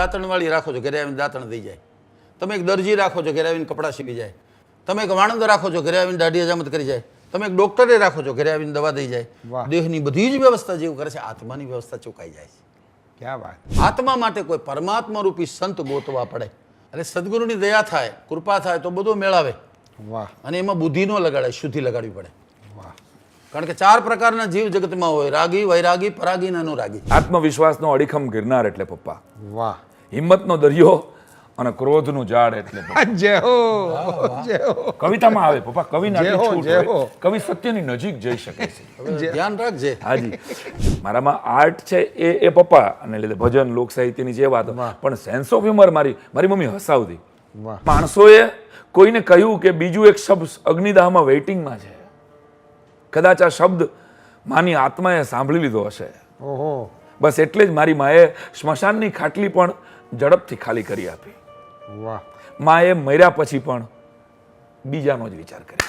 દાંતણવાળી રાખો છો ઘરે આવીને દાંતણ દઈ જાય. તમે એક દરજી રાખો છો ઘરે આવીને કપડાં સીવી જાય. તમે એક વાણંદ રાખો છો ઘરે આવીને દાઢી હજામત કરી જાય. તમે એક ડોક્ટરે રાખો છો ઘરે આવીને દવા દઈ જાય. વાહ. દેહની બધી જ વ્યવસ્થા જેવું કરે છે આત્માની વ્યવસ્થા ચૂકાઈ જાય છે. ક્યાં વાત. આત્મા માટે કોઈ પરમાત્મા રૂપી સંત ગોતવા પડે. અને સદગુરુની દયા થાય કૃપા થાય તો બધું મેળાવે. વાહ. અને એમાં બુદ્ધિ ન લગાડે શુદ્ધિ લગાડવી પડે. વાહ. કારણ કે ચાર પ્રકારના જીવ જગતમાં હોય રાગી વૈરાગી પરાગી અને અનુરાગી. આત્મવિશ્વાસનો અડીખમ ગિરનાર એટલે પપ્પા. વાહ. હિંમતનો દરિયો અને ક્રોધનું ઝાડ એટલે પપ્પા. હો જય હો. કવિતામાં આવે પપ્પા હો. કવિ સત્યની નજીક જઈ શકે છે. ધ્યાન રાખજે. હાજી. મારામાં આર્ટ છે એ એ પપ્પા અને લીધે ભજન લોક સાહિત્યની જે વાત. પણ સેન્સ ઓફ હ્યુમર મારી મારી મમ્મી હસાવતી. માણસોએ કોઈને કહ્યું કે બીજું એક શબ્દ અગ્નિદાહમાં વેઇટિંગમાં છે. કદાચ આ શબ્દ માની આત્માએ સાંભળી લીધો હશે. ઓહો. બસ એટલે જ મારી માએ સ્મશાનની ખાટલી પણ ઝડપથી ખાલી કરી આપી. વાહ. માએ મર્યા પછી પણ બીજાનો જ વિચાર કર્યો.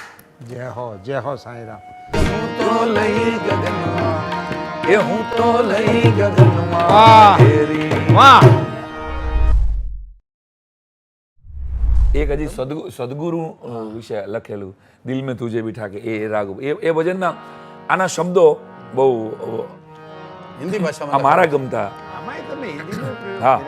જય હો જય હો સાંઈરામ. હું તો લઈ ગગનમાં એ હું તો લઈ ગગનમાં વાહ. એક હજી સદગુ સદગુરુ વિશે લખેલું દિલ મેં તુજે બિઠા કે એ રાગ એ એ ભજનના આના શબ્દો બહુ હિન્દી આ ભાષામાં મારા ગમતા. આમાંય તમે હિન્દીનો પ્રયોગ હા.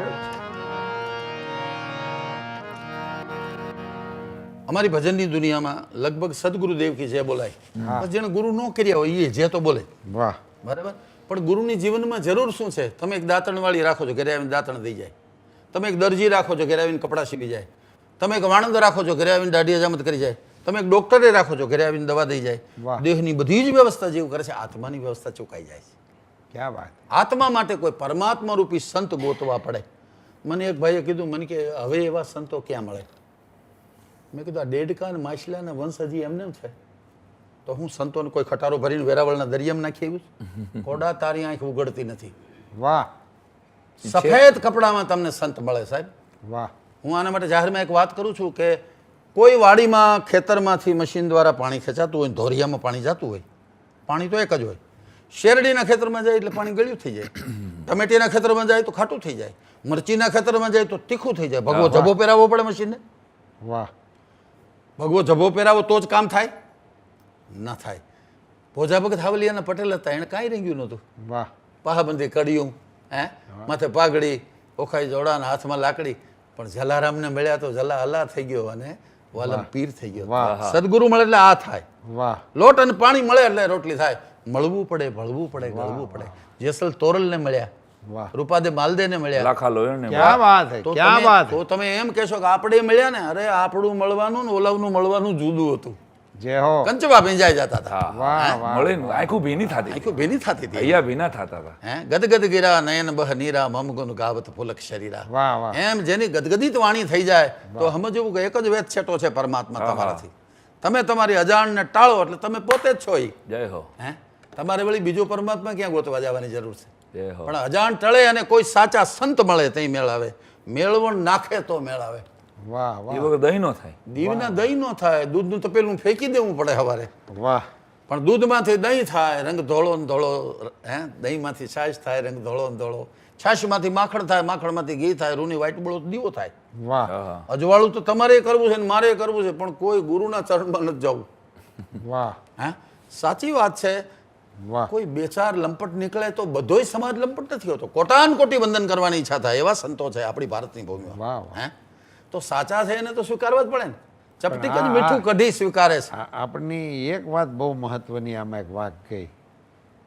અમારી ભજનની દુનિયામાં લગભગ સદગુરુદેવ કી જે બોલાય. જેને જેણે ગુરુ ન કર્યા હોય એ જે તો બોલે. વાહ. બરાબર? પણ ગુરુની જીવનમાં જરૂર શું છે? તમે એક દાંતણવાળી રાખો છો ઘરે આવીને દાંતણ દઈ જાય. તમે એક દરજી રાખો છો ઘરે આવીને કપડાં સીવી જાય. તમે એક વાણંદ રાખો છો ઘરે આવીને દાઢી હજામત કરી જાય. તમે એક ડોક્ટરે રાખો છો ઘરે આવીને દવા દઈ જાય. દેહની બધી જ વ્યવસ્થા જેવું કરે છે આત્માની વ્યવસ્થા ચૂકાઈ જાય છે. ક્યાં વાત. આત્મા માટે કોઈ પરમાત્મા રૂપી સંત ગોતવા પડે. મને એક ભાઈએ કીધું મને કે હવે એવા સંતો ક્યાં મળે? મેં કીધું આ દેડકા અને માછલા વંશ હજી એમને છે. તો હું સંતોને કોઈ ખટારો ભરીને વેરાવળના દરિયામાં નાખી આવ્યું? કોડા તારી આંખ ઉગડતી નથી. વાહ. સફેદ કપડામાં તમને સંત મળે સાહેબ. વાહ. હું આના માટે જાહેરમાં એક વાત કરું છું કે કોઈ વાડીમાં ખેતરમાંથી મશીન દ્વારા પાણી ખેંચાતું હોય ધોરિયામાં પાણી જતું હોય પાણી તો એક જ હોય. શેરડીના ખેતરમાં જાય એટલે પાણી ગળ્યું થઈ જાય. ટમેટીના ખેતરમાં જાય તો ખાટું થઈ જાય. મરચીના ખેતરમાં જાય તો તીખું થઈ જાય. ભગવો જભો પહેરાવવો પડે મશીનને. વાહ. ભગવો જભો પહેરાવો તો જ કામ થાય? ના થાય. ભોજા ભગત હાવલિયાના પટેલ હતા એણે કાંઈ રેંગ્યું નહોતું. વાહ. પાહાબંધી કડિયું હે? માથે પાઘડી ઓખાઈ જોડાના હાથમાં લાકડી. પણ જલારામને મળ્યા તો જલા અલ્લાહ થઈ ગયો અને વાલમ પીર થઈ ગયો. સદગુરુ મળે એટલે આ થાય. વાહ. લોટ અને પાણી મળે એટલે રોટલી થાય. મળવું પડે ભળવું પડે ગળવું પડે. જેસલ તોરલને મળ્યા. રૂપાદે માલદેને મળ્યા. લાખા લોહીને ક્યાં વાત હે ક્યાં વાત તો તમે એમ કહેશો કે આપણે મળ્યા ને અરે આપણું મળવાનું ને ઓલાવનું મળવાનું જુદું હતું. જે હો. કંચવા ભીંજાઈ જતા હતા. વાહ વાહ મળે ને આખું ભીની થાતી આખું ભીની થાતી હતી. અહીંયા ભીના થાતા હતા. હે? ગદગદ ગિરા નયન બહ નીરા મમગુન ગાવત પુલક શરીરા. વાહ વાહ. એમ જેની ગદગદિત વાણી થઈ જાય તો સમજવું કે એક જ વેદ છેટો છે પરમાત્મા તમારાથી. તમે તમારી અજાણને ટાળો એટલે તમે પોતે જ છો. જય હો. હે? તમારે વળી બીજો પરમાત્મા ક્યાં ગોતવા જવાની જરૂર છે? પણ અજાણ ટળે અને કોઈ સાચા સંત મળે તે મેળાવે. મેળવણ નાખે તો મેળાવે. વાહ વાહ. એ વગર દહીં નો થાય. દીવના દહીં નો થાય. દૂધનું તપેલું ફેંકી દેવું પડે સવારે વાહ. પણ દૂધમાંથી દહીં થાય રંગ ધોળો ને ધોળો હે? દહીંમાંથી છાશ થાય રંગ ધોળો ને ધોળો. છાશમાંથી માખણ થાય માખણમાંથી ઘી થાય રૂની વાઈટ બળો દીવો થાય. વાહ. અજવાળું તો તમારે કરવું છે ને મારે કરવું છે પણ કોઈ ગુરુના ચરણમાં નથી જવું. વાહ. હે? સાચી વાત છે. કોઈ બે ચાર લંપટ નીકળે તો બધોય સમાજ લંપટ નથી હોતો. કોટાન કોટી વંદન કરવાની ઈચ્છા થાય એવા સંતો છે આપણી ભારતની ભૂમિમાં. હે? તો સાચા છે એને તો સ્વીકારવા જ પડે ને. ચપટી કદી મીઠું કઢી સ્વીકારે છે. આપણી એક વાત બહુ મહત્વની આમાં એક વાત કહી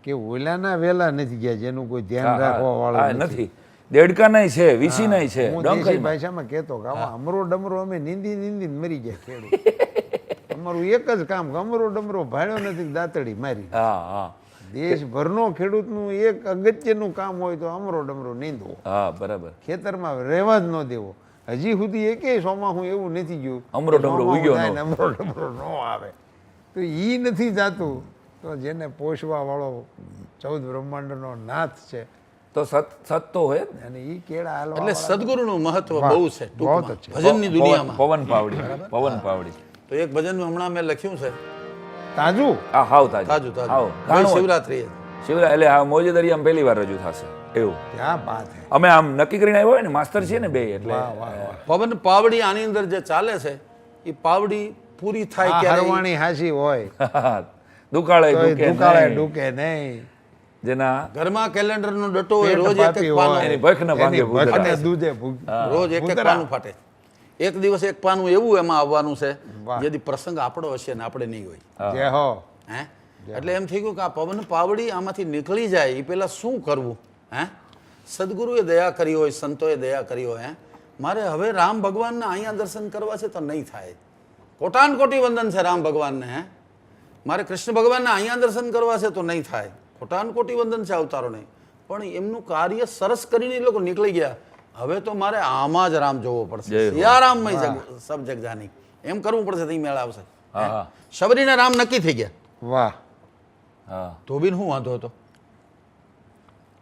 કે ઓલાના વેલા નથી ગયા જેનું કોઈ ધ્યાન રાખવા વાળું નથી. દેડકા નહીં છે વીસી નહીં છે દેશી ભાષામાં કહેતો કે આમાં અમરો ડમરો અમે નીંદી નીંદી મરી જાય ખેડૂત. અમારું એક જ કામ અમરો ડમરો ભાડ્યો નથી દાંતડી મારી. હા હા. દેશભરનો ખેડૂતનું એક અગત્યનું કામ હોય તો અમરો ડમરો નીંદવો. હા બરાબર. ખેતરમાં રહેવા જ ન દેવો. હજી સુધી એકે સોમાં હું એવું નથી ગયું અમરો ડમરો ઉગ્યો અમરો ડમરો ન આવે. તો એ નથી જાતું. તો જેને પોષવા વાળો ચૌદ બ્રહ્માંડનો નાથ છે તો સત સત તો હોય અને એ કેળા હાલવા એટલે સદગુરુનું મહત્વ બહુ છે ટૂંકમાં. ભજનની દુનિયામાં. પવન પાવડી પવન પાવડી. તો એક ભજનનું હમણાં મેં લખ્યું છે. તાજુ? આ હાવ તાજું. તાજું તાજું. હાવ. શિવરાત્રી શિવરા એટલે હા મોજે દરિયામાં પહેલી વાર રજૂ થશે. એવું. ક્યાં વાત હે? અમે આમ નક્કી કરીને આવ્યો હોય ને માસ્તર છે ને બે એટલે પવન પાવડી આની અંદર જે ચાલે છે એ પાવડી પૂરી થાય ક્યારે હરવાણી હાજી હોય. દુકાળે દુકે દુકાળે નહીં. નહીં. જેના ઘરમાં કેલેન્ડરનો ડટો હોય રોજ એક. પાનું. એની ભખ ન ભાંગે ભૂખ. દૂધે ભૂખ. રોજ એક એક પાનું ફાટે. એક દિવસ એક પાનું એવું એમાં આવવાનું છે જેથી પ્રસંગ આપણો હશે ને આપણે નહીં હોય. જય હો. હે? એટલે એમ થઈ ગયું કે આ પવન પાવડી આમાંથી નીકળી જાય એ પહેલાં શું કરવું? હે? સદગુરુએ દયા કરી હોય સંતોએ દયા કરી હોય હે? મારે હવે રામ ભગવાનના અહીંયા દર્શન કરવા છે તો નહીં થાય. કોટાન કોટી વંદન છે રામ ભગવાનને હે? મારે કૃષ્ણ ભગવાનના અહીંયા દર્શન કરવા છે તો નહીં થાય. કોટાન કોટી વંદન છે અવતારો નહીં પણ એમનું કાર્ય સરસ કરીને એ લોકો નીકળી ગયા. હવે તો મારે આમાં જ રામ જોવો પડશે. હો. જગ સબ જગ જાની એમ કરવું પડશે તો મેળ આવશે. હા હા? શબરીને રામ નક્કી થઈ ગયા. વાહ. હા. ધોબીને શું વાંધો હતો?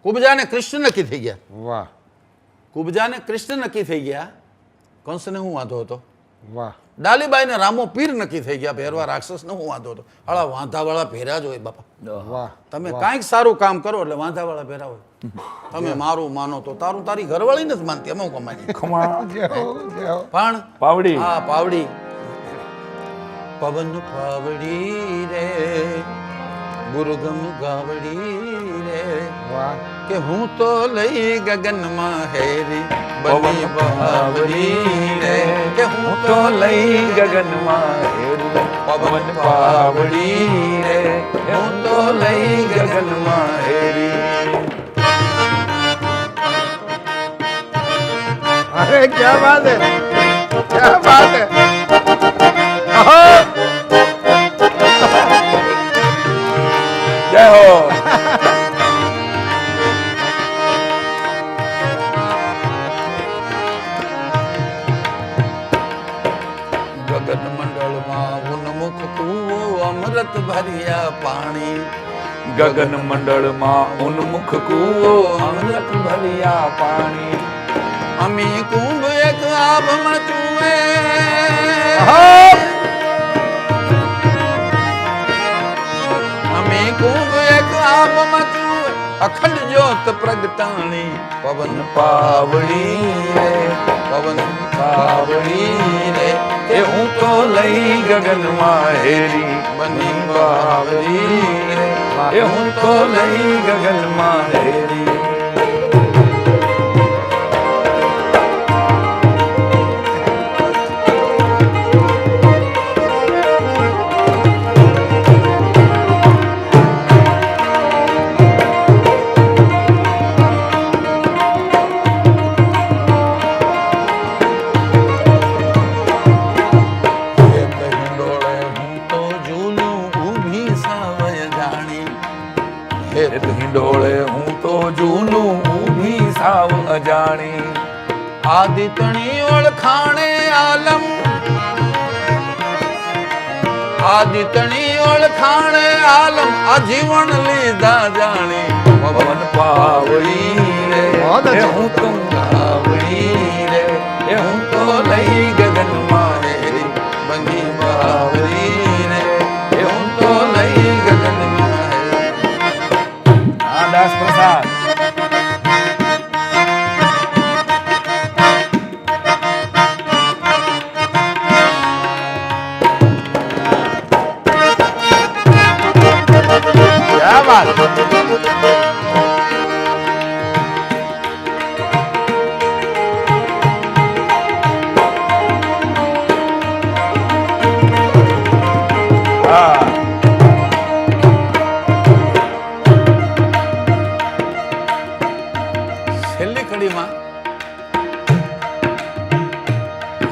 કુબજાને કૃષ્ણ નક્કી થઈ ગયા. વાહ. કુબજાને કૃષ્ણ નક્કી થઈ ગયા. કંસને શું વાંધો હતો? વાહ. ડાલીબાઈને રામો પીર નક્કી થઈ ગયા ભેરવા રાક્ષસને હું વાંધો હતો. હાળા વાંધાવાળા ભેરા જ હોય બાપા. તમે કાંઈક સારું કામ કરો એટલે વાંધાવાળા ભેરા હોય. તમે મારું માનો તો તારું તારી ઘરવાળી નથી માનતી અમે કમાઈ પણ પાવડી. હા પાવડી. પવન પાવડી રે ગુરુગમ ગાવડી રે. વાહ. કે હું તો લઈ ગગનમાં હેરી પવન પાવડી રે. કે હું તો લઈ ગગનમાં હેરી પવન પાવડી રે હું તો લઈ ગગનમાં હેરી. અરે ક્યા બાત હે? ક્યા બાત હે? ગગન મંડળમાં ઉન્મુખ કૂવો. અમૃત ભલિયા પાણી. અમી કુંભ એક આભ મચુએ અમી કુંભ એક આભ મચુએ અખંડ જ્યોત પ્રગટાણી પવન પાવળી રે પવન પાવળી રે. એ હું તો લઈ ગગનમાં હેરી બની પાવળી એ હું તો લઈ ગગનમાં હેરી આદિતણી ઓળખાણે આલમ આજીવન લીધા જાણે. પવન પાવડી રે હું તો ગાવડી રે એ હું તો લઈ ગગન મારે બંગી બાવડી રે તો લઈ ગગન મારે પ્રસાદ.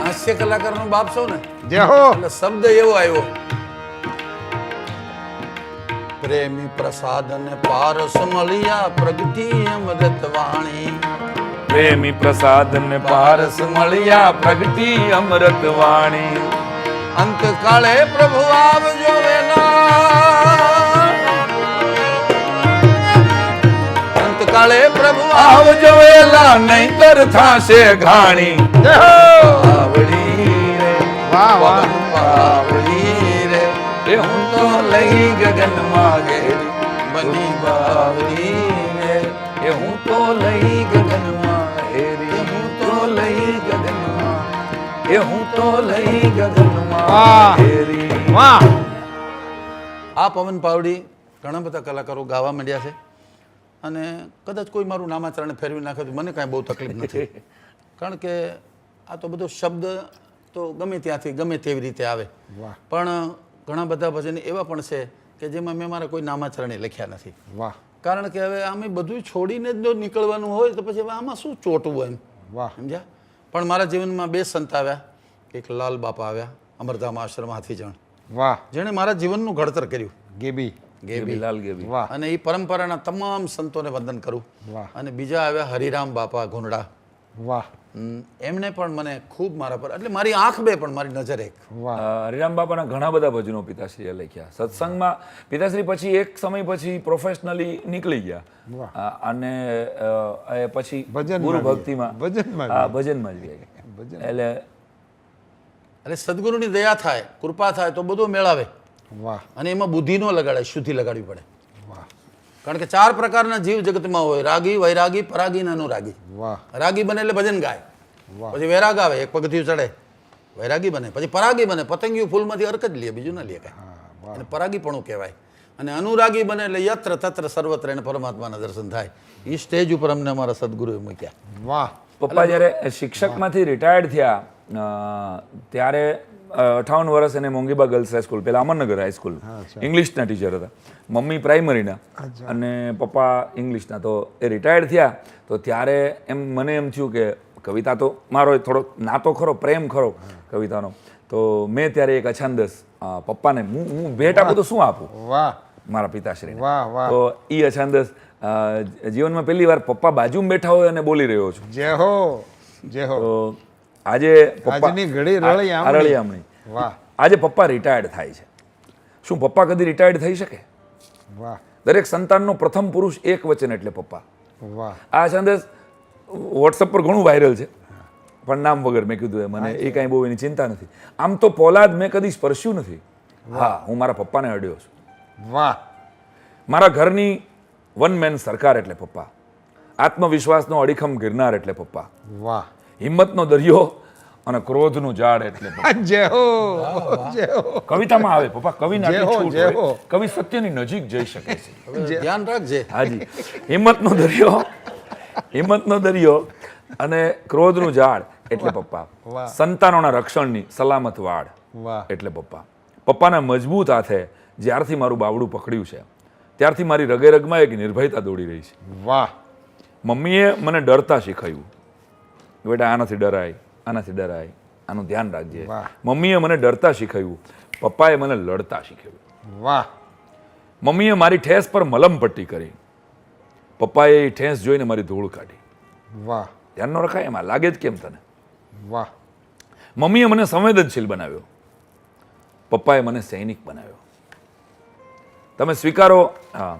હાસ્ય કલાકાર નો બાપ છો ને? એટલે શબ્દ એવો આવ્યો. પ્રેમી પ્રસાદન પારસ મળ્યા પ્રગતિ અમૃત વાણી. પ્રેમી પ્રસાદન પારસ મળ્યા પ્રગતિ અમૃત વાણી. અંત કાળે પ્રભુ આવજો વેલા. અંત કાળે પ્રભુ આવજો વેલા નહીતર થાશે ઘાણી. આવડી રે. વાહ વાહ. આવડી કે હું તો લઈ ગગન માગે બની બાવરી એ હું તો લઈ ગગન માગે રે હું તો લઈ ગગન એ હું તો લઈ ગગન માગે આ પવન પાવડી ઘણા બધા કલાકારો ગાવા માંડ્યા છે અને કદાચ કોઈ મારું નામાચરણ ફેરવી નાખે તો મને કાંઈ બહુ તકલીફ નથી. કારણ કે આ તો બધો શબ્દ તો ગમે ત્યાંથી ગમે તેવી રીતે આવે. પણ ઘણા બધા ભજન એવા પણ છે કે જેમાં મેં મારા કોઈ નામાચરણે લખ્યા નથી. વાહ. કારણ કે હવે આમે બધું છોડીને જ જો નીકળવાનું હોય તો પછી આમાં શું ચોટવું એમ? વાહ. સમજ્યા? પણ મારા જીવનમાં બે સંત આવ્યા. એક લાલ બાપા આવ્યા અમરધામ આશ્રમ હાથીજણ વાહ. જેણે મારા જીવનનું ઘડતર કર્યું. ગેબી. ગેબી. લાલ ગેબી. વાહ. અને એ પરંપરાના તમામ સંતોને વંદન કરું. વાહ. અને બીજા આવ્યા હરિરામ બાપા ઘોંડા વાહ. એમણે પણ મને ખૂબ મારા પર એટલે મારી આંખ બે પણ મારી નજર એક. હરિરામ બાપાના ઘણા બધા ભજનો પિતાશ્રીએ લખ્યા. સત્સંગમાં પિતાશ્રી પછી એક સમય પછી પ્રોફેશનલી નીકળી ગયા. વાહ. અને એ પછી ગુરુ ભક્તિમાં ભજનમાં હા ભજનમાં જ ગયા. ભજન એટલે એટલે સદગુરુની દયા થાય કૃપા થાય તો બધું મેળાવે. વાહ. અને એમાં બુદ્ધિ ન લગાડાય શુદ્ધિ લગાડવી પડે. કારણ કે ચાર પ્રકારના જીવ જગતમાં હોય. રાગી વૈરાગી પરાગી અને અનુરાગી. રાગી બને એટલે ભજન ગાય. વાહ. પછી વૈરાગ આવે એક પગથિયું ચડે. વૈરાગી બને. પછી પરાગી બને. પતંગિયું ફૂલમાંથી અર્ક જ લે બીજું ના લે કાંઈ. અને પરાગીપણું કહેવાય. અને અનુરાગી બને એટલે યત્ર તત્ર સર્વત્ર એને પરમાત્માના દર્શન થાય. એ સ્ટેજ ઉપર અમને અમારા સદગુરુએ મૂક્યા. વાહ. પપ્પા જ્યારે શિક્ષકમાંથી રિટાયર્ડ થયા અ, ત્યારે અઠાવન વર્ષ એને મોંઘીબા ગર્લ્સ હાઈસ્કૂલ પેલા અમરનગર હાઈસ્કૂલ ઇંગ્લિશના ટીચર હતા. મમ્મી પ્રાઇમરીના અને પપ્પા ઇંગ્લિશના તો એ રિટાયર્ડ થયા. તો ત્યારે એમ મને એમ થયું કે કવિતા તો મારો થોડો નાતો ખરો પ્રેમ ખરો કવિતાનો. તો મેં ત્યારે એક અછાંદસ પપ્પાને હું હું ભેટ આપું તો શું આપું? વાહ. મારા પિતાશ્રી વાહ વાહ. તો એ અછાંદસ જીવનમાં પહેલી વાર પપ્પા બાજુમાં બેઠા હોય અને બોલી રહ્યો છું. જય હો જય હો. તો આજે આજની ઘડી રળી રળી આમણી વાહ. આજે પપ્પા રિટાયર્ડ થાય છે. શું પપ્પા કદી રિટાયર્ડ થઈ શકે? વાહ. દરેક સંતાનનો પ્રથમ પુરુષ એક વચન એટલે પપ્પા. વાહ. આ સંદેશ વોટ્સઅપ પર ઘણું વાયરલ છે. પણ નામ વગર મેં કીધું એ મને એ કાંઈ બહુ એની ચિંતા નથી. આમ તો પોલાદ મેં કદી સ્પર્શ્યું નથી. હા હું મારા પપ્પાને અડ્યો છું. વાહ. મારા ઘરની વન મેન સરકાર એટલે પપ્પા. આત્મવિશ્વાસનો અડીખમ ગિરનાર એટલે પપ્પા. વાહ. હિંમતનો દરિયો અને ક્રોધનું ઝાડ એટલે પપ્પા જય હો જય હો. કવિતામાં આવે પપ્પા હો, છૂટ હો. કવિ સત્યની નજીક જઈ શકે છે. ધ્યાન રાખજે. હાજી. હિંમતનો દરિયો હિંમતનો દરિયો અને ક્રોધનું ઝાડ એટલે પપ્પા. સંતાનોના રક્ષણની સલામત વાડ એટલે પપ્પા. પપ્પાના મજબૂત હાથે જ્યારથી મારું બાવડું પકડ્યું છે ત્યારથી મારી રગે રગમાં એક નિર્ભયતા દોડી રહી છે. વાહ. મમ્મીએ મને ડરતા શીખવ્યું. બેટા આનાથી ડરાય આનાથી ડરાય. આનું ધ્યાન રાખજે. મમ્મીએ મને ડરતા શીખવ્યું. પપ્પાએ મને લડતા શીખવ્યું. વાહ. મમ્મીએ મારી ઠેસ પર મલમ પટ્ટી કરી. પપ્પાએ એ ઠેસ જોઈને મારી ધૂળ કાઢી. વાહ. ધ્યાન ન રખાય એમાં લાગે જ કેમ તને? વાહ. મમ્મીએ મને સંવેદનશીલ બનાવ્યો. પપ્પાએ મને સૈનિક બનાવ્યો. તમે સ્વીકારો હા.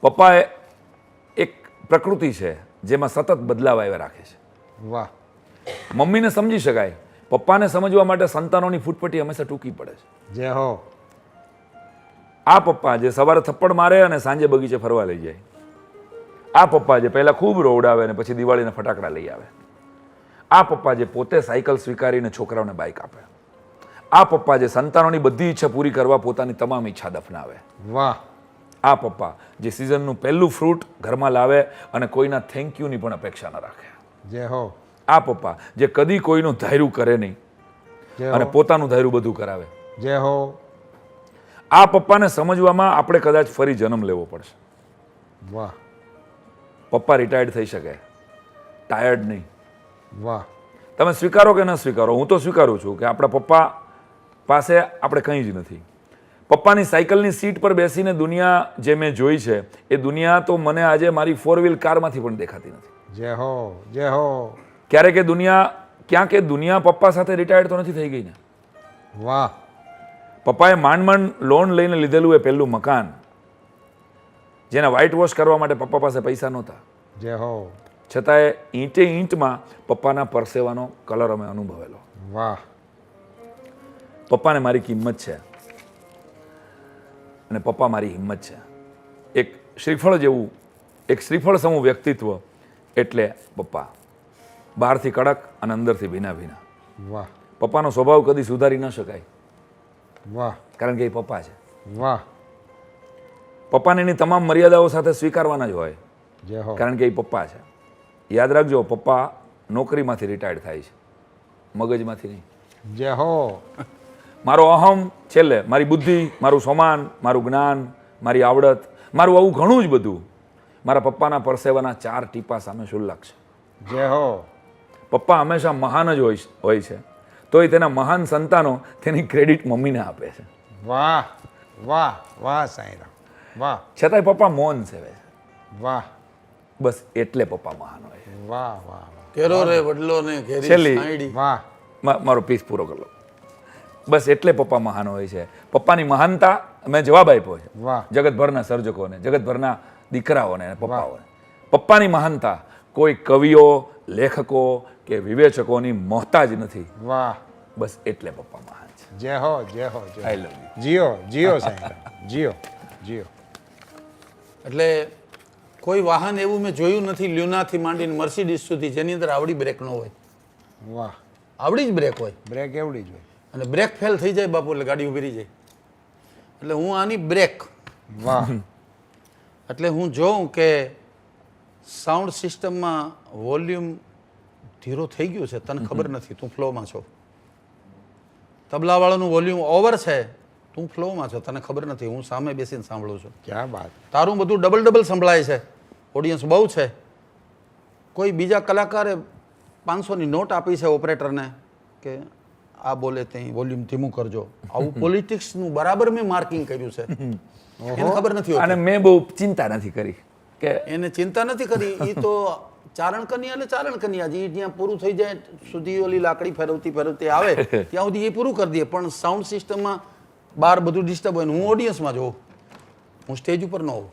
પપ્પાએ એક પ્રકૃતિ છે જેમાં સતત બદલાવ આવ્યા રાખે છે. વાહ. મમ્મીને સમજી શકાય. પપ્પાને સમજવા માટે સંતાનોની ફૂટપટ્ટી હંમેશા ટૂંકી પડે છે. જે હો. આ પપ્પા જે સવારે થપ્પડ મારે અને સાંજે બગીચે ફરવા લઈ જાય. આ પપ્પા જે પહેલા ખૂબ રોવડાવે અને પછી દિવાળીના ફટાકડા લઈ આવે. આ પપ્પા જે પોતે સાયકલ સ્વીકારીને છોકરાઓને બાઇક આપે. આ પપ્પા જે સંતાનોની બધી ઈચ્છા પૂરી કરવા પોતાની તમામ ઈચ્છા દફનાવે. વાહ. આ પપ્પા જે સિઝનનું પહેલું ફ્રૂટ ઘરમાં લાવે અને કોઈના થેન્ક યુની પણ અપેક્ષા ન રાખે. જય હો. આ પપ્પા જે કદી કોઈનું ધાર્યું કરે નહીં અને પોતાનું ધાર્યું બધું કરાવે. જય હો. આ પપ્પાને સમજવામાં આપણે કદાચ ફરી જન્મ લેવો પડશે. વાહ. પપ્પા રિટાયર્ડ થઈ શકે. ટાયર્ડ નહીં. વાહ. તમે સ્વીકારો કે ન સ્વીકારો? હું તો સ્વીકારું છું કે આપણા પપ્પા પાસે આપણે કંઈ જ નથી. પપ્પાની સાયકલની સીટ પર બેસીને દુનિયા જે મેં જોઈ છે એ દુનિયા તો મને આજે મારી ફોર વ્હીલ કારમાંથી પણ દેખાતી નથી. જય હો જય હો. ક્યારેક એ દુનિયા ક્યાંક એ દુનિયા પપ્પા સાથે રિટાયર્ડ તો નથી થઈ ગઈ ને? વાહ. પપ્પાએ માંડ માંડ લોન લઈને લીધેલું એ પહેલું મકાન જેને વ્હાઇટ વોશ કરવા માટે પપ્પા પાસે પૈસા નહોતા. જય હો. છતાંય ઈંટે ઈંટમાં પપ્પાના પરસેવાનો કલર અમે અનુભવેલો. વાહ. પપ્પાને મારી કિંમત છે. અને પપ્પા મારી હિંમત છે. એક શ્રીફળ જેવું એક શ્રીફળ સમૂહ વ્યક્તિત્વ એટલે પપ્પા. બહારથી કડક અને અંદરથી ભીના ભીના વાહ. પપ્પાનો સ્વભાવ કદી સુધારી ન શકાય. વાહ. કારણ કે એ પપ્પા છે. વાહ. પપ્પાને એની તમામ મર્યાદાઓ સાથે સ્વીકારવાના જ હોય. કારણ કે એ પપ્પા છે. યાદ રાખજો પપ્પા નોકરીમાંથી રિટાયર્ડ થાય છે. મગજમાંથી નહીં. જય હો. મારો અહમ છેલ્લે મારી બુદ્ધિ મારું સમાન મારું જ્ઞાન મારી આવડત મારું આવું ઘણું જ બધું. મારા પપ્પાના પરસેવાના ચાર ટીપા સામે શુલ્લક છે. જય હો. પપ્પા હંમેશા મહાન જ હોય હોય છે. તોય તેના મહાન સંતાનો તેની ક્રેડિટ મમ્મીને આપે છે. વાહ વાહ વાહ સાંઈરામ વાહ. છતાંય પપ્પા મૌન સેવે છે. વાહ. બસ એટલે પપ્પા મહાન હોય વાહ વાહ વાહ. કેરો રે વડલો ને ઘેરી છેલ્લી. વાહ. મારો પીસ પૂરો કરી લો. બસ એટલે પપ્પા મહાન હોય છે. પપ્પાની મહાનતા મેં જવાબ આપ્યો છે. વાહ. જગતભરના સર્જકોને જગતભરના દીકરાઓને અને પપ્પાઓને. પપ્પાની મહાનતા કોઈ કવિઓ લેખકો કે વિવેચકોની મોહતાજ નથી. વાહ. બસ એટલે પપ્પા મહાન છે. જય હો જય હો જય આઈ લવ યુ જીઓ જીઓ સાહેબ જીઓ જીઓ. એટલે કોઈ વાહન એવું મેં જોયું નથી લ્યુનાથી માંડીને મર્સિડીઝ સુધી જેની અંદર આવડી બ્રેક ન હોય. વાહ. આવડી જ બ્રેક હોય. બ્રેક એવડી જ હોય. અને બ્રેક ફેલ થઈ જાય બાપુ એટલે ગાડી ઊભી રહી જાય. એટલે હું આની બ્રેક વાહ. એટલે હું જોઉં કે સાઉન્ડ સિસ્ટમમાં વોલ્યુમ ધીરો થઈ ગયું છે તને ખબર નથી તું ફ્લોમાં છો. તબલાવાળાનું વોલ્યુમ ઓવર છે તું ફ્લોમાં છો તને ખબર નથી હું સામે બેસીને સાંભળું છું. ક્યાં વાત. તારું બધું ડબલ ડબલ સંભળાય છે ઓડિયન્સ બહુ છે. કોઈ બીજા કલાકારે પાંચસોની નોટ આપી છે ઓપરેટરને કે આ બોલે ત્યાં વોલ્યુમ ધીમું કરજો. આવું પોલિટિક્સનું બરાબર મેં માર્કિંગ કર્યું છે. એને ખબર નથી અને મેં બહુ ચિંતા નથી કરી કે એને ચિંતા નથી કરી. એ તો ચારણ કન્યા એટલે ચારણ કન્યા જે. જ્યાં પૂરું થઈ જાય સુધી ઓલી લાકડી ફેરવતી ફેરવતી આવે ત્યાં સુધી એ પૂરું કરી દે. પણ સાઉન્ડ સિસ્ટમમાં બહાર બધું ડિસ્ટર્બ હોય હું ઓડિયન્સમાં જોઉં. હું સ્ટેજ ઉપર ન હોઉં.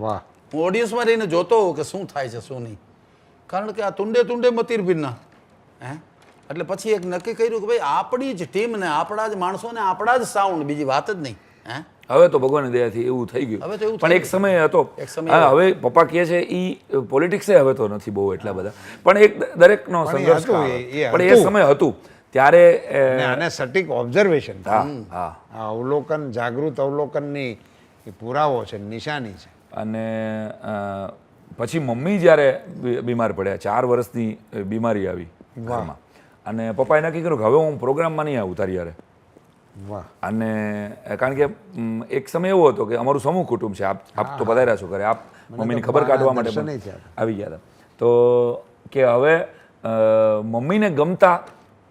વાહ. હું ઓડિયન્સમાં રહીને જોતો હોઉં કે શું થાય છે શું નહીં. કારણ કે આ તુંડે તુંડે મતીર ભિન્ના હે? એટલે પછી એક નક્કી કર્યું કે ભાઈ આપણી જ ટીમ ને આપણા જ માણસોને આપણા જ સાઉન્ડ બીજી વાત જ નહીં. હે? હવે તો ભગવાનની દયાથી એવું થઈ ગયું. હવે તો એવું પણ એક સમય હતો. એક સમય હા, હવે પપ્પા કહે છે એ પોલિટિક્સે હવે તો નથી બહુ એટલા બધા. પણ એક દરેકનો એ સંઘર્ષ પણ એ સમય હતું. ત્યારે આને સટીક ઓબ્ઝર્વેશન હા હા. આ અવલોકન જાગૃત અવલોકનની એ પુરાવો છે નિશાની છે. અને અ, પછી મમ્મી જ્યારે બીમાર પડ્યા ચાર વર્ષની બીમારી આવી ઘરમાં. અને પપ્પાએ નક્કી કર્યું કે હવે હું પ્રોગ્રામમાં નહીં આવું તારી યારે. વાહ. અને કારણ કે એક સમય એવો હતો કે અમારું સમૂહ કુટુંબ છે. આપ આપ તો પધાર્યા છો ઘરે. આપ મમ્મીની ખબર કાઢવા માટે આવી ગયા હતા. તો કે હવે મમ્મીને ગમતા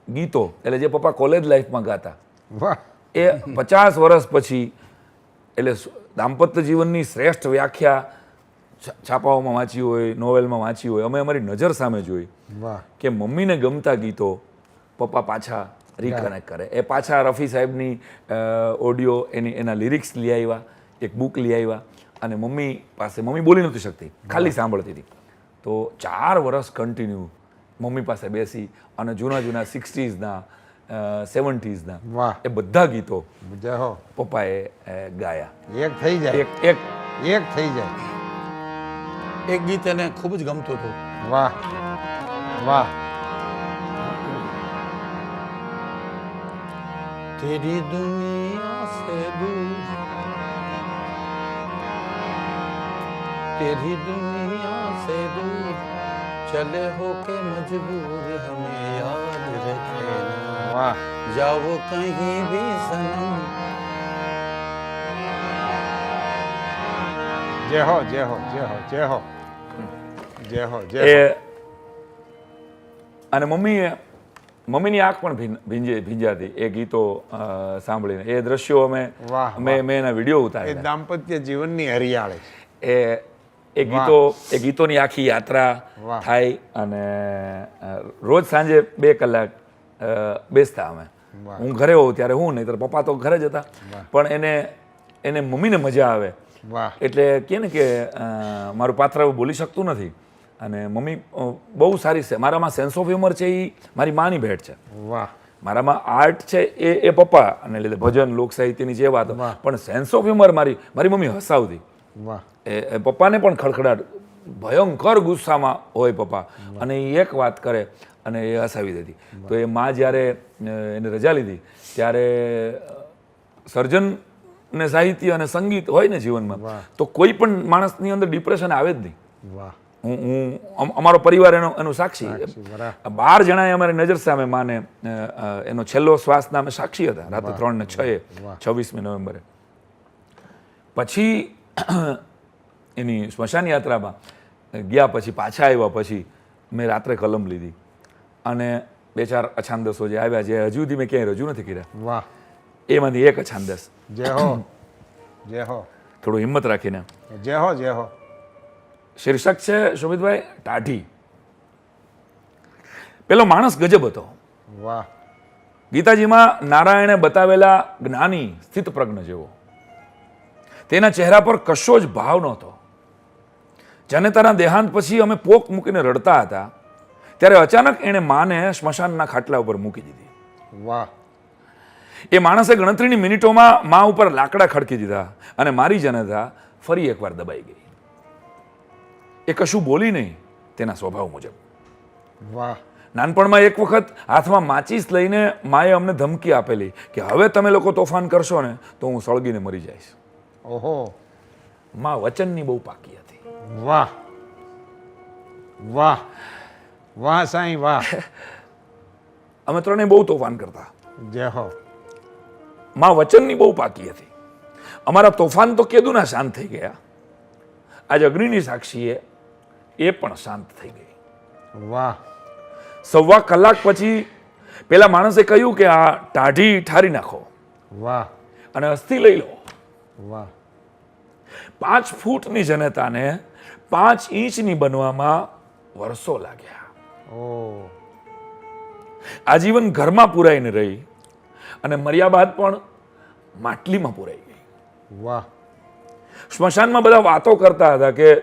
ગીતો એટલે જે પપ્પા કોલેજ લાઈફમાં ગાતા વાહ. એ પચાસ વર્ષ પછી એટલે દાંપત્ય જીવનની શ્રેષ્ઠ વ્યાખ્યા છાપાઓમાં વાંચી હોય નોવેલમાં વાંચી હોય અમે અમારી નજર સામે જોઈ વાહ. કે મમ્મીને ગમતા ગીતો પપ્પા પાછા રિકનેક્ટ કરે. એ પાછા રફી સાહેબની ઓડિયો એની એના લિરિક્સ લઈ આવ્યા એક બુક લઈ આવ્યા અને મમ્મી પાસે મમ્મી બોલી નહોતી શકતી. ખાલી સાંભળતી હતી. તો ચાર વર્ષ કન્ટિન્યુ મમ્મી પાસે બેસી અને જૂના જૂના સિક્સટીઝના સેવન્ટીઝના એ બધા ગીતો પપ્પાએ ગાયા. એક થઈ જાય. એક એક. એક થઈ જાય. એક ગીત એને ખૂબ જ ગમતું હતું. વાહ વાહ. તેરી દુનિયા સે દૂર. તેરી દુનિયા સે દૂર. ચલે હો કે મજબૂર હમે યાદ રખે વાહ. જાઓ કહી ભી સનમ. જય હો જય હો જય હો જય હો. એ અને મમ્મીએ મમ્મીની આંખ પણ ભીંજે ભીંજાતી એ ગીતો સાંભળીને. એ દ્રશ્યો અમે મેં મેં એના વીડિયો એ ઉતારેલા. દાંપત્ય જીવનની હરિયાળી. એ એ ગીતો એ ગીતોની આખી યાત્રા થાય અને રોજ સાંજે બે કલાક બેસતા અમે. હું ઘરે હોઉં ત્યારે હું નહીં પપ્પા તો ઘરે જ હતા. પણ એને એને મમ્મીને મજા આવે. એટલે કે ને કે મારું પાત્ર બોલી શકતું નથી. અને મમ્મી બહુ સારી છે મારામાં સેન્સ ઓફ હ્યુમર છે એ મારી માની ભેટ છે. વાહ. મારામાં આર્ટ છે એ એ પપ્પા અને લીધે ભજન લોક સાહિત્યની જે વાત. પણ સેન્સ ઓફ હ્યુમર મારી મારી મમ્મી હસાવતી. વાહ. એ એ પપ્પાને પણ ખડખડાટ ભયંકર ગુસ્સામાં હોય પપ્પા. અને એ એક વાત કરે અને એ હસાવી દેતી. તો એ માં જ્યારે એને રજા લીધી ત્યારે સર્જન ને સાહિત્ય અને સંગીત હોય ને જીવનમાં તો કોઈ પણ માણસની અંદર ડિપ્રેશન આવે જ નહીં. વાહ. હું હું અમારો પરિવાર એનો એનું સાક્ષી. બાર જણાએ અમારી નજર સામે માને એનો છેલ્લો શ્વાસના અમે સાક્ષી હતા રાત્રે ત્રણ ને છ એ છવ્વીસમી નવેમ્બરે. પછી એની સ્મશાન યાત્રામાં ગયા પછી પાછા આવ્યા પછી મેં રાત્રે કલમ લીધી. અને બે ચાર અછાંદસો જે આવ્યા જે હજુ સુધી મેં ક્યાંય રજૂ નથી કર્યા. વાહ. એમાંથી એક છાંદસ. જય હો. જય હો. થોડું હિંમત રાખીને. જય હો જય હો. શીર્ષક છે શોભિતભાઈ ટાઢી. પેલો માણસ ગજબ હતો. વાહ. ગીતાજીમાં નારાયણે બતાવેલા જ્ઞાની સ્થિત પ્રજ્ઞ જેવો. તેના ચહેરા પર કશો જ ભાવ નહોતો. જનેતાના દેહાંત પછી અમે પોક મૂકીને રડતા હતા ત્યારે અચાનક એણે માને સ્મશાનના ખાટલા ઉપર મૂકી દીધી. વાહ. એ માણસે ગણતરીની મિનિટોમાં મા ઉપર લાકડા ખડકી દીધા અને મારી જનતા ફરી એકવાર દબાઈ ગઈ. એ કશું બોલી નહીં તેના સ્વભાવ મુજબ. વાહ. નાનપણમાં એક વખત હાથમાં માચીસ લઈને માએ અમને ધમકી આપેલી કે હવે તમે લોકો તોફાન કરશો ને તો હું સળગીને મરી જઈશ. ઓહો. માં વચનની બહુ પાકી હતી. વાહ. વાહ. વાહ સાईं વાહ. અમે ત્રણેય બહુ તોફાન કરતા. જય હો. માં વચનની બહુ પાકી હતી. અમારા તોફાન તો કેદુના શાંત થઈ ગયા. આજે અગ્નિની સાક્ષીએ એ પણ શાંત થઈ ગઈ. વાહ. સવા કલાક પછી પેલા માણસે કહ્યું કે આ ટાઢી ઠારી નાખો. વાહ. અને અસ્થિ લઈ લો. વાહ. પાંચ ફૂટની જનતાને પાંચ ઇંચની બનવામાં વર્ષો લાગ્યા. આજીવન ઘરમાં પુરાઈને રહી. અને મર્યા બાદ પણ માટલીમાં પુરાઈ ગઈ. વાહ. સ્મશાનમાં બધા વાતો કરતા હતા કે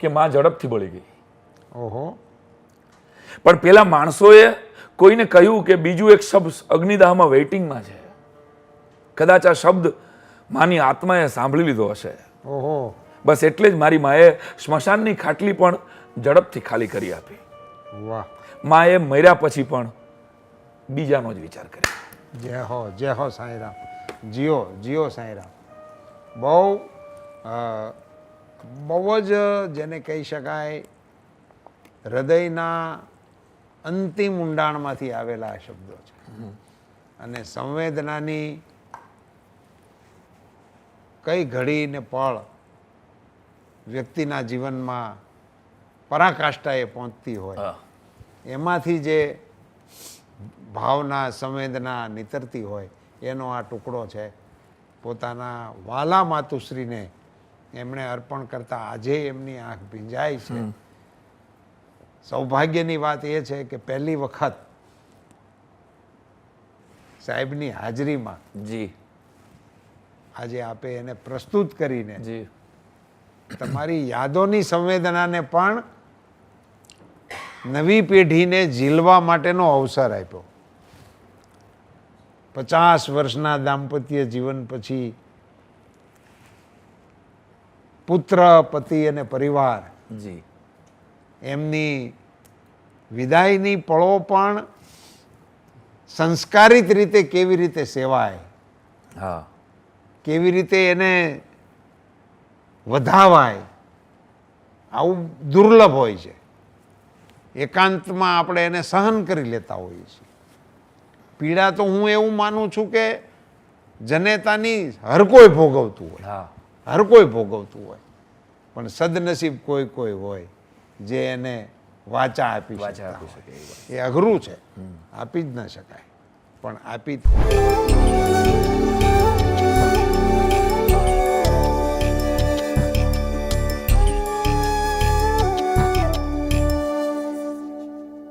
કે માં ઝડપથી બળી ગઈ. ઓહો. પણ પેલા માણસોએ કોઈને કહ્યું કે બીજું એક શબ્દ અગ્નિદાહમાં વેઇટિંગમાં છે. કદાચ આ શબ્દ માની આત્માએ સાંભળી લીધો હશે. ઓહો. બસ એટલે જ મારી માએ સ્મશાનની ખાટલી પણ ઝડપથી ખાલી કરી આપી. વાહ. માએ મર્યા પછી પણ બીજાનો જ વિચાર કર્યો. જય હો જય હો સાંઈરામ. જીઓ જીઓ સાંઈરામ. બહુ બહુ જ જેને કહી શકાય હૃદયના અંતિમ ઊંડાણમાંથી આવેલા આ શબ્દો છે. અને સંવેદનાની કઈ ઘડી ને પળ વ્યક્તિના જીવનમાં પરાકાષ્ઠાએ પહોંચતી હોય. એમાંથી જે ભાવના સંવેદના નીતરતી હોય એનો આ ટુકડો છે. પોતાના વાલા માતુશ્રીને એમણે અર્પણ કરતા આજે એમની આંખ ભીંજાય છે. સૌભાગ્યની વાત એ છે કે પહેલી વખત સાહેબની હાજરીમાં જી. આજે આપે એને પ્રસ્તુત કરીને જી. તમારી યાદોની સંવેદનાને પણ નવી પેઢીને ઝીલવા માટેનો અવસર આપ્યો. પચાસ વર્ષના દાંપત્ય જીવન પછી પુત્ર પતિ અને પરિવાર જી. એમની વિદાયની પળો પણ સંસ્કારિત રીતે કેવી રીતે સેવાય? હા. કેવી રીતે એને વધાવાય? આવું દુર્લભ હોય છે. એકાંતમાં આપણે એને સહન કરી લેતા હોઈએ છીએ. પીડા તો હું એવું માનું છું કે જનેતાની હર કોઈ ભોગવતું હોય. હા. હર કોઈ ભોગવતું હોય. પણ સદનસીબ કોઈ કોઈ હોય જે એને વાચા આપી વાચા આપી શકે એ એ અઘરું છે. આપી જ ન શકાય. પણ આપી